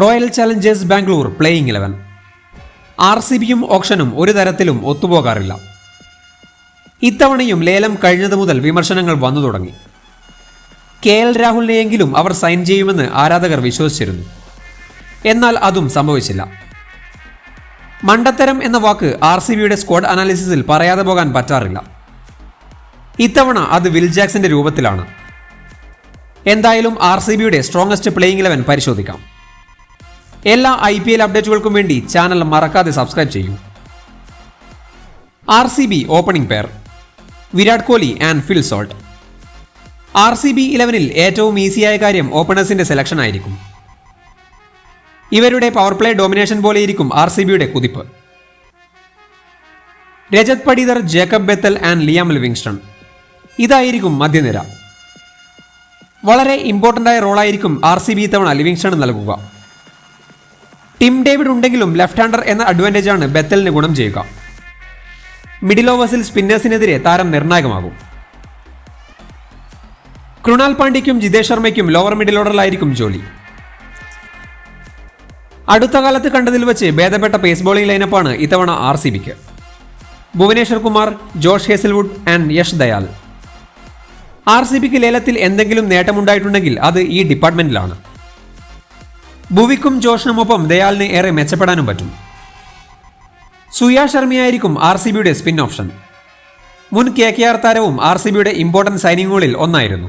Royal Challengers Bangalore playing eleven. R C ബിയും ഓപ്ഷനും ഒരു തരത്തിലും ഒത്തുപോകാറില്ല. ഇത്തവണയും ലേലം കഴിഞ്ഞതു മുതൽ വിമർശനങ്ങൾ വന്നു തുടങ്ങി. കെ എൽ രാഹുലിനെയെങ്കിലും അവർ സൈൻ ചെയ്യുമെന്ന് ആരാധകർ വിശ്വസിച്ചിരുന്നു. എന്നാൽ അതും സംഭവിച്ചില്ല. മണ്ടത്തരം എന്ന വാക്ക് ആർ സി ബിയുടെ സ്ക്വാഡ് അനാലിസിസിൽ പറയാതെ പോകാൻ പറ്റാറില്ല. ഇത്തവണ അത് വിൽ ജാക്സന്റെ രൂപത്തിലാണ്. എന്തായാലും ആർ സി ബിയുടെ സ്ട്രോങ്ങസ്റ്റ് പ്ലേയിങ് ഇലവൻ പരിശോധിക്കാം. എല്ലാ ഐ പി എൽ അപ്ഡേറ്റുകൾക്കും വേണ്ടി ചാനൽ മറക്കാതെ സബ്സ്ക്രൈബ് ചെയ്യൂ. R C B opening pair Virat Kohli and Phil Salt R C B ഇലവനിൽ ഏറ്റവും ഈസിയായ കാര്യം ഓപ്പണേഴ്സിന്റെ സെലക്ഷൻ ആയിരിക്കും. ഇവരുടെ പവർ പ്ലേ ഡോമിനേഷൻ പോലെയിരിക്കും ആർ സി ബിയുടെ കുതിപ്പ്. Rajat Patidar Jacob Bethell and Liam Livingstone. ഇതായിരിക്കും മധ്യനിര. വളരെ ഇമ്പോർട്ടന്റ് ആയ റോളായിരിക്കും ആർ സി ബി തവണ ലിവിങ്സ്റ്റൺ നൽകുക. ടിം ഡേവിഡ് ഉണ്ടെങ്കിലും ലെഫ്റ്റ് ഹാൻഡർ എന്ന അഡ്വാന്റേജ് ആണ് ബെത്തലിന് ഗുണം ചെയ്യുക. മിഡിൽ ഓവേഴ്സിൽ സ്പിന്നേഴ്സിനെതിരെ താരം നിർണായകമാകും. കൃണാൽ പാണ്ഡ്യയ്ക്കും ജിതേഷ് ശർമ്മയ്ക്കും ലോവർ മിഡിൽ ഓർഡറിലായിരിക്കും ജോലി. അടുത്ത കാലത്ത് കണ്ടതിൽ വെച്ച് ഭേദപ്പെട്ട പേസ് ബോളിംഗ് ലൈനപ്പാണ് ഇത്തവണ ആർ സി ബിക്ക്. Bhuvneshwar Kumar Josh Hazlewood and Yash Dayal. R C ബിക്ക് ലേലത്തിൽ എന്തെങ്കിലും നേട്ടമുണ്ടായിട്ടുണ്ടെങ്കിൽ അത് ഈ ഡിപ്പാർട്ട്മെന്റിലാണ്. ഭുവിക്കും ജോഷിനുമൊപ്പം ദയാലിന് ഏറെ മെച്ചപ്പെടാനും പറ്റും. സുയാ ശർമ്മയായിരിക്കും ആർ സി ബിയുടെ സ്പിൻ ഓപ്ഷൻ മുൻ കെ കെ ആർ താരവും ആർ സി ബിയുടെ ഇമ്പോർട്ടന്റ് സൈനിങ്ങുകളിൽ ഒന്നായിരുന്നു.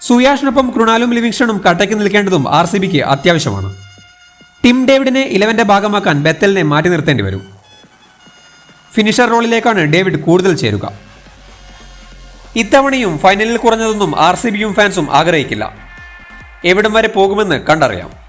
സുയാഷിനൊപ്പം കൃണാലും ലിവിങ്സ്റ്റണും കട്ടയ്ക്ക് നിൽക്കേണ്ടതും ആർ സി ബിക്ക് അത്യാവശ്യമാണ്. ടിം ഡേവിഡിനെ ഇലവന്റെ ഭാഗമാക്കാൻ ബെത്തലിനെ മാറ്റി നിർത്തേണ്ടി വരും. ഫിനിഷർ റോളിലേക്കാണ് ഡേവിഡ് കൂടുതൽ ചേരുക. ഇത്തവണയും ഫൈനലിൽ കുറഞ്ഞതൊന്നും ആർ സി ബിയും ഫാൻസും ആഗ്രഹിക്കില്ല. എവിടം വരെ പോകുമെന്ന് കണ്ടറിയാം.